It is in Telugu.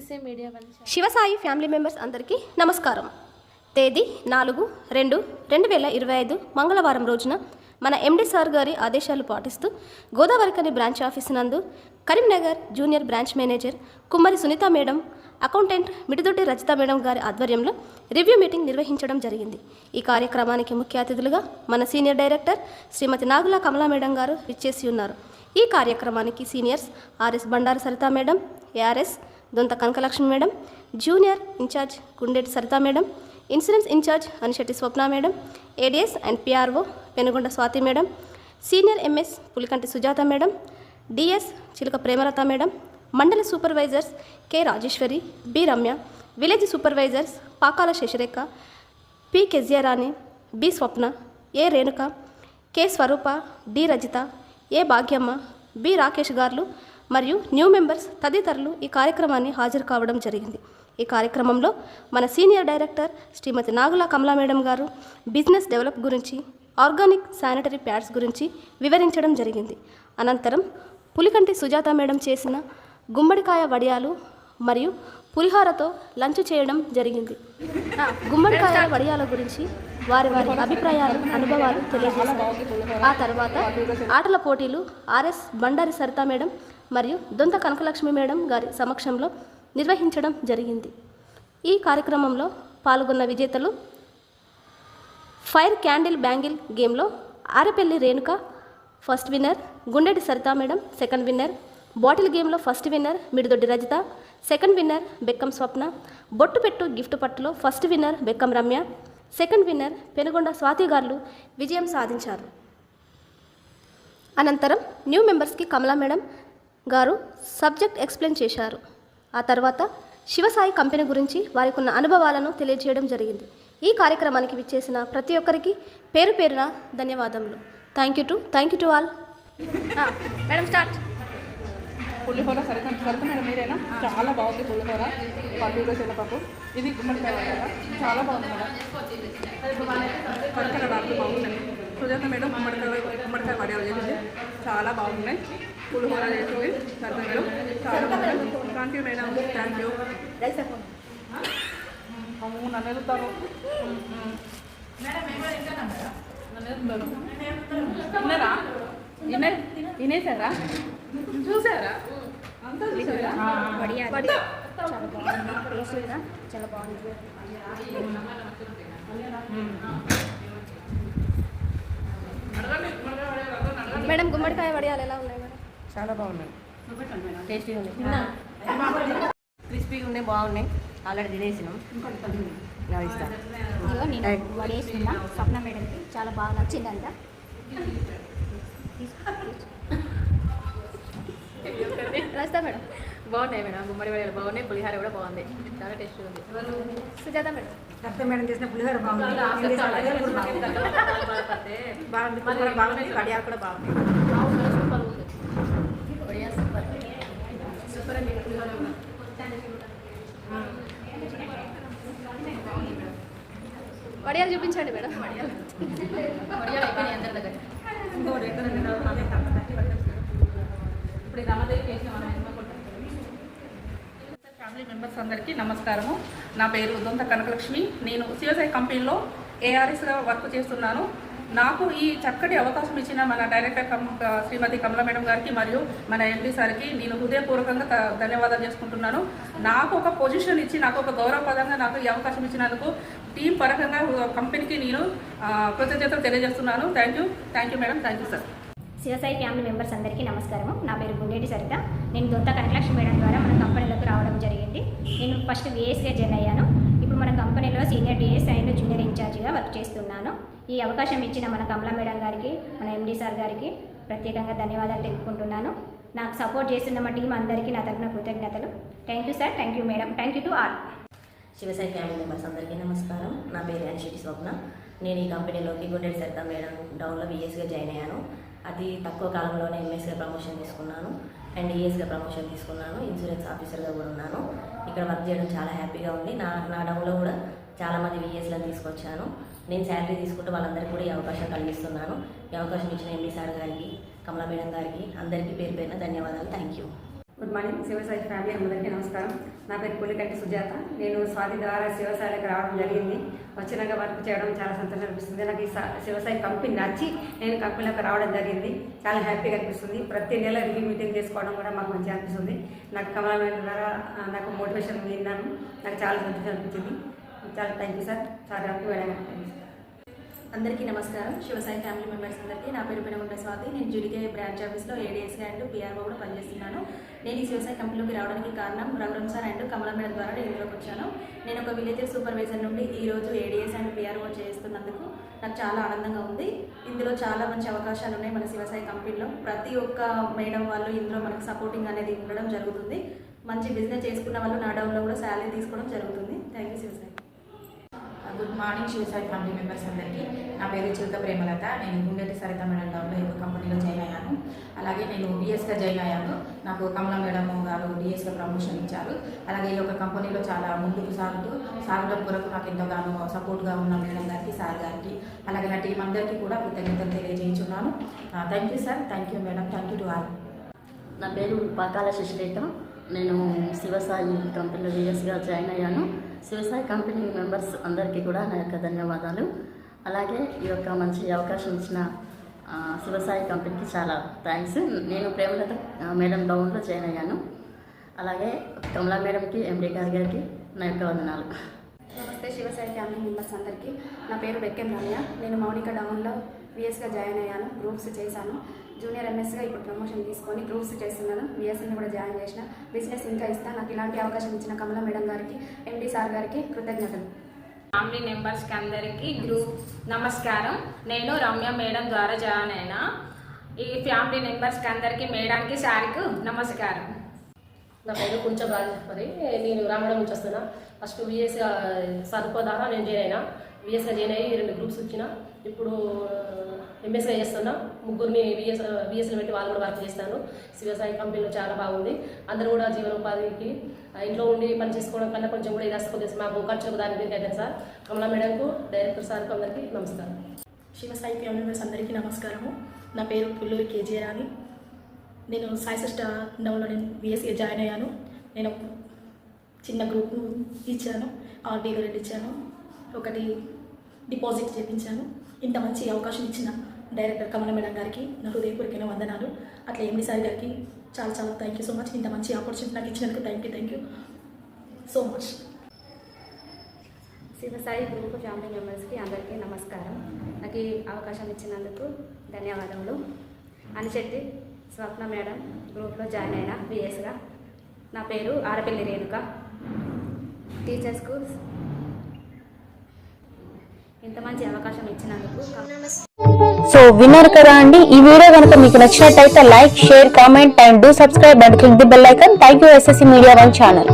SSA media Sivasai family members అందరికీ నమస్కారం. తేదీ నాలుగు రెండు రెండు వేల ఇరవై ఐదు మంగళవారం రోజున మన ఎండి సార్ గారి ఆదేశాలు పాటిస్తూ గోదావరికని బ్రాంచ్ ఆఫీస్ నందు Karimnagar junior branch manager Kummari Sunitha madam accountant Mididoddi Rajitha madam గారి ఆధ్వర్యంలో రివ్యూ మీటింగ్ నిర్వహించడం జరిగింది. ఈ కార్యక్రమానికి ముఖ్య అతిథులుగా మన senior director Shrimati Nagula Kamala madam garu విచ్చేసి ఉన్నారు. ఈ కార్యక్రమానికి seniors RS Bandaru Saritha madam ARS Donta Kanakalakshmi madam junior in charge Gundeti Saritha madam insurance in charge Anishetti Swapna madam ADS and PRO Penugonda Swathi madam senior MS Pulikanti Sujatha madam DS Chiluka Premalatha madam mandal supervisors K Rajeshwari B Ramya village supervisors Pakala Sasirekha P Keziarani B Swapna A Renuka K Swarupa D Rajitha A Bhagyamma B Rakesh garu మరియు న్యూ మెంబర్స్ తదితరులు ఈ కార్యక్రమాన్ని హాజరు కావడం జరిగింది. ఈ కార్యక్రమంలో మన senior director Shrimati Nagula Kamala madam garu business develop గురించి ఆర్గానిక్ శానిటరీ ప్యాడ్స్ గురించి వివరించడం జరిగింది. అనంతరం పులికంటి సుజాత మేడం చేసిన గుమ్మడికాయ వడియాలు మరియు పులిహోరతో లంచ్ చేయడం జరిగింది. గుమ్మడికాయల గుమ్మడికాయ వడియాల గురించి వారి వారి అభిప్రాయాలు అనుభవాలు తెలియజేశారు. ఆ తర్వాత ఆటల పోటీలు ఆర్ఎస్ బండారి సరితా మేడం మరియు దొంత కనకలక్ష్మి మేడం గారి సమక్షంలో నిర్వహించడం జరిగింది. ఈ కార్యక్రమంలో పాల్గొన్న విజేతలు ఫైర్ క్యాండిల్ బ్యాంగిల్ గేమ్లో Arapalli Renuka first winner Gundeti Saritha madam second winner bottle గేమ్లో first winner Mididoddi Rajitha second winner Bekkam Swapna బొట్టు పెట్టు గిఫ్ట్ పట్టులో first winner Bekkam Ramya second winner Penugonda Swathi garu విజయం సాధించారు. అనంతరం న్యూ మెంబర్స్కి Kamala madam garu subject explain చేశారు. ఆ తర్వాత శివసాయి కంపెనీ గురించి వారికి ఉన్న అనుభవాలను తెలియజేయడం జరిగింది. ఈ కార్యక్రమానికి విచ్చేసిన ప్రతి ఒక్కరికి పేరు పేరున ధన్యవాదములు. Thank you to thank you to all madam start. Pulihora సరిగ్గా సరిత మేడం మీరేనా? చాలా బాగుంది పులిహోర. పల్లీలో శనగపప్పు. ఇది గుమ్మడికాయ చాలా బాగుంది మేడం. కడకర రాట్లు సుజాత మేడం గుమ్మడికాయ గుమ్మడికాయ వడియాలు చేసింది చాలా బాగున్నాయి. పులిహోర చాలా బాగుంది thank you madam. Thank you నన్ను ఎదుగుతారు విన్నారా వినే వినేసారా చూసారా? అంతా చూసారా? చాలా బాగుంది మేడం గుమ్మడికాయ వడియాలు ఎలా మేడం చాలా బాగున్నాయి. టేస్టీగా ఉన్నాయి. క్రిస్పీగా ఉన్నాయి బాగున్నాయి. ఆల్రెడీ తినేసినాం. ఇదిగో నేను వడేస్తున్నా. స్వప్న మేడంకి చాలా బాగా నచ్చిందంట. రజిత మేడం. బాగున్నాయి మేడం. గుమ్మడి వడియాలు బాగున్నాయి. పులిహార కూడా బాగుంది. చాలా టేస్టీ ఉంది. సుజాత మేడం. రక్త మేడం చేసిన పులిహోర బాగుంది. బాగుంది. కూడా బాగుంది. వడియాలు సూపర్ సూపర్ అండి పులిహోర కూడా వడియాలు చూపించండి మేడం. వడియాలు అయిపోయినాయి అందరి దగ్గర. ఇప్పుడు అమ్మదేవి చేసిన ఫ్యామిలీ మెంబర్స్ అందరికీ నమస్కారము. నా పేరు దొంత కనకలక్ష్మి. నేను శివసాయి కంపెనీలో ఏఆర్ఎస్గా వర్క్ చేస్తున్నాను. నాకు ఈ చక్కటి అవకాశం ఇచ్చిన మన director cum Shrimati Kamala madam గారికి మరియు మన ఎండి సార్కి నేను హృదయపూర్వకంగా ధన్యవాదాలు చేసుకుంటున్నాను. నాకు ఒక పొజిషన్ ఇచ్చి నాకు ఒక గౌరవపదంగా నాకు ఈ అవకాశం ఇచ్చినందుకు టీం పరంగా కంపెనీకి నేను ఆ, కృతజ్ఞతలు తెలియజేస్తున్నాను. Thank you thank you madam thank you sir Sivasai family members అందరికీ నమస్కారము. నా పేరు గుండేటి సరిత. నేను దొంత కనకలక్ష్మి మేడం ద్వారా మన కంపెనీలోకి రావడం జరిగింది. నేను ఫస్ట్ విఎస్గా జాయిన్ అయ్యాను. ఇప్పుడు మన కంపెనీలో సీనియర్ డిఎస్ అండ్ జూనియర్ ఇన్ఛార్జిగా వర్క్ చేస్తున్నాను. ఈ అవకాశం ఇచ్చిన మన కమలా మేడం గారికి మన ఎండి సార్ గారికి ప్రత్యేకంగా ధన్యవాదాలు తెలుపుకుంటున్నాను. నాకు సపోర్ట్ చేస్తున్న మా టీం అందరికీ నా తరఫున కృతజ్ఞతలు. Thank you sir thank you madam thank you to all Sivasai family members అందరికీ నమస్కారం. నా పేరు అనిశెట్టి స్వప్న. నేను ఈ కంపెనీలోకి గుండెడి సరిత మేడం డౌన్లో విఎస్గా జాయిన్ అయ్యాను. అతి తక్కువ కాలంలోనే ఎంఎస్గా ప్రమోషన్ తీసుకున్నాను. అండ్ ఈఎస్గా ప్రమోషన్ తీసుకున్నాను. ఇన్సూరెన్స్ ఆఫీసర్గా కూడా ఉన్నాను. ఇక్కడ వర్క్ చేయడం చాలా హ్యాపీగా ఉంది. నా నా డౌన్లో కూడా చాలామంది విఎస్లను తీసుకొచ్చాను. నేను శాలరీ తీసుకుంటూ వాళ్ళందరికీ కూడా ఈ అవకాశం కలిగిస్తున్నాను. ఈ అవకాశం ఇచ్చిన ఎండి సార్ గారికి కమలా మేడం గారికి అందరికీ పేరు పేరున ధన్యవాదాలు. Thank you good morning Sivasai family అందరికీ నమస్కారం. నా పేరు పుల్లికంటి సుజాత. నేను స్వాతి ద్వారా శివసాయికి రావడం జరిగింది. వచ్చినాక వర్క్ చేయడం చాలా సంతోషం అనిపిస్తుంది. నాకు ఈ శివసాయి కంపెనీ నచ్చి నేను కంపెనీలోకి రావడం జరిగింది. చాలా హ్యాపీగా అనిపిస్తుంది. ప్రతి నెల రివ్యూ మీటింగ్ చేసుకోవడం కూడా మాకు మంచిగా అనిపిస్తుంది. నాకు కమలమైన ద్వారా నాకు మోటివేషన్ విన్నాను. నాకు చాలా సంతోషం అనిపించింది. చాలా థ్యాంక్ యూ సార్ చాలా హ్యాపీ అందరికీ నమస్కారం. శివసాయి ఫ్యామిలీ మెంబర్స్ అందరికీ నా పేరు పెనగుంట స్వాతి. నేను జుడికే బ్రాంచ్ ఆఫీస్లో ఏడీఎస్గా అండ్ పిఆర్ఓ కూడా పనిచేస్తున్నాను. నేను ఈ శివసాయి కంపెనీలోకి రావడానికి కారణం Raghuram sir and Kamala madam ద్వారా నేను ఇందులోకి వచ్చాను. నేను ఒక విలేజర్ సూపర్వైజర్ నుండి ఈరోజు ఏడీఎస్ అండ్ పిఆర్ఓ చేస్తున్నందుకు నాకు చాలా ఆనందంగా ఉంది. ఇందులో చాలా మంచి అవకాశాలు ఉన్నాయి మన శివసాయి కంపెనీలో ప్రతి ఒక్క మేడం వాళ్ళు ఇందులో మనకు సపోర్టింగ్ అనేది ఉండడం జరుగుతుంది. మంచి బిజినెస్ చేసుకున్న వాళ్ళు నా డౌన్లో కూడా శాలరీ తీసుకోవడం జరుగుతుంది. Thank you Shivasai. Good morning Shivasai family members అందరికీ. నా పేరు చిలుక ప్రేమలత. నేను గుండెటి సరిత మేడం డౌన్లో ఈ కంపెనీలో జాయిన్ అయ్యాను. అలాగే నేను డిఎస్గా జాయిన్ అయ్యాను. నాకు కమల మేడం గారు డిఎస్గా ప్రమోషన్ ఇచ్చారు. అలాగే ఈ యొక్క కంపెనీలో చాలా ముందుకు సాగుతూ సాగడం కొరకు నాకు ఎంతగానో సపోర్ట్గా ఉన్న మేడం గారికి సార్ గారికి అలాగే నా టీం అందరికీ కూడా కృతజ్ఞతలు తెలియజేయించున్నాను thank you sir thank you madam thank you to all నా పేరు పాకాల శశిరేఖ నేను శివసాయి కంపెనీలో విఎస్గా జాయిన్ అయ్యాను. శివసాయి కంపెనీ మెంబర్స్ అందరికీ కూడా నా యొక్క ధన్యవాదాలు. అలాగే ఈ యొక్క మంచి అవకాశం ఇచ్చిన శివసాయి కంపెనీకి చాలా థ్యాంక్స్. నేను ప్రేమలత మేడం డౌన్లో జాయిన్ అయ్యాను. అలాగే కమలా మేడంకి ఎండి గారి గారికి నా యొక్క వందనాలు. నమస్తే శివసాయి ఫ్యామిలీ మెంబర్స్ అందరికీ. నా పేరు బెక్కెం రమ్య. నేను మౌనిక డౌన్లో విఎస్గా జాయిన్ అయ్యాను గ్రూప్స్ చేశాను. జూనియర్ ఎంఎస్గా ఇప్పుడు ప్రమోషన్ తీసుకొని గ్రూప్స్ చేస్తున్నాను. బిఎస్ఎన్ని కూడా జాయిన్ చేసిన. బిజినెస్ ఇంకా ఇస్తాను నాకు ఇలాంటి అవకాశం ఇచ్చిన కమల మేడం గారికి ఎండి సార్ గారికి కృతజ్ఞతలు. ఫ్యామిలీ మెంబర్స్కి అందరికీ గ్రూప్ నమస్కారం. నేను రమ్య మేడం ద్వారా జాయిన్ అయినా. ఈ ఫ్యామిలీ మెంబర్స్కి అందరికీ మేడానికి సార్కు నమస్కారం. నా పేరు కొంచెం రాజేశ్వరి. నేను రామడం నుంచి వస్తున్నా. ఫస్ట్ విఎస్ సదుకో ద్వారా నేను జాయిన్ అయినా. విఎస్గా జాయిన్ అయ్యి రెండు గ్రూప్స్ వచ్చిన ఇప్పుడు ఎంఎస్ఐ చేస్తున్నా. ముగ్గురిని విఎస్ విఎస్లో పెట్టి వాళ్ళు కూడా వర్క్ చేస్తాను వ్యవసాయ కంపెనీలో చాలా బాగుంది. అందరూ కూడా జీవనోపాధికి ఇంట్లో ఉండి పని చేసుకోవడం కన్నా కొంచెం కూడా ఇది వస్తుంది మాకు ఖర్చులకు దాని మీద అయితే సార్. కమలా మేడంకు డైరెక్టర్ సార్కు అందరికీ నమస్కారం. శివసాయి ఫ్యామిలీ మెంబర్స్ అందరికీ నమస్కారము. నా పేరు పుల్లూరి కేజీ రాణి నేను సాయి సిస్టర్ డౌన్లో నేను బీఎస్సీ జాయిన్ అయ్యాను. నేను చిన్న గ్రూప్ ఇచ్చాను. ఆర్డీలో రెండు ఇచ్చాను. ఒకటి డిపాజిట్ చేయించాను ఇంత మంచి అవకాశం ఇచ్చిన డైరెక్టర్ కమల మేడం గారికి నా హృదయపూర్వకమైన వందనాలు. అట్లా ఎండి సార్ గారికి చాలా చాలా థ్యాంక్ యూ సో మచ్ ఇంత మంచి ఆపర్చునిటీ నాకు ఇచ్చినందుకు thank you thank you so much Shivasai group family మెంబర్స్కి అందరికీ నమస్కారం. నాకు ఈ అవకాశం ఇచ్చినందుకు ధన్యవాదములు. అనిశెట్టి స్వప్న మేడం గ్రూప్లో జాయిన్ అయిన బిఎస్గా. నా పేరు ఆడపల్లి రేణుక. టీచర్స్కు ఇంత మంచి అవకాశం ఇచ్చినందుకు సో విన్నారు కదా అండి ఈ వీడియో కనుక మీకు నచ్చినట్టయితే like share comment and do subscribe and click the bell icon. Thank you SSC media one channel.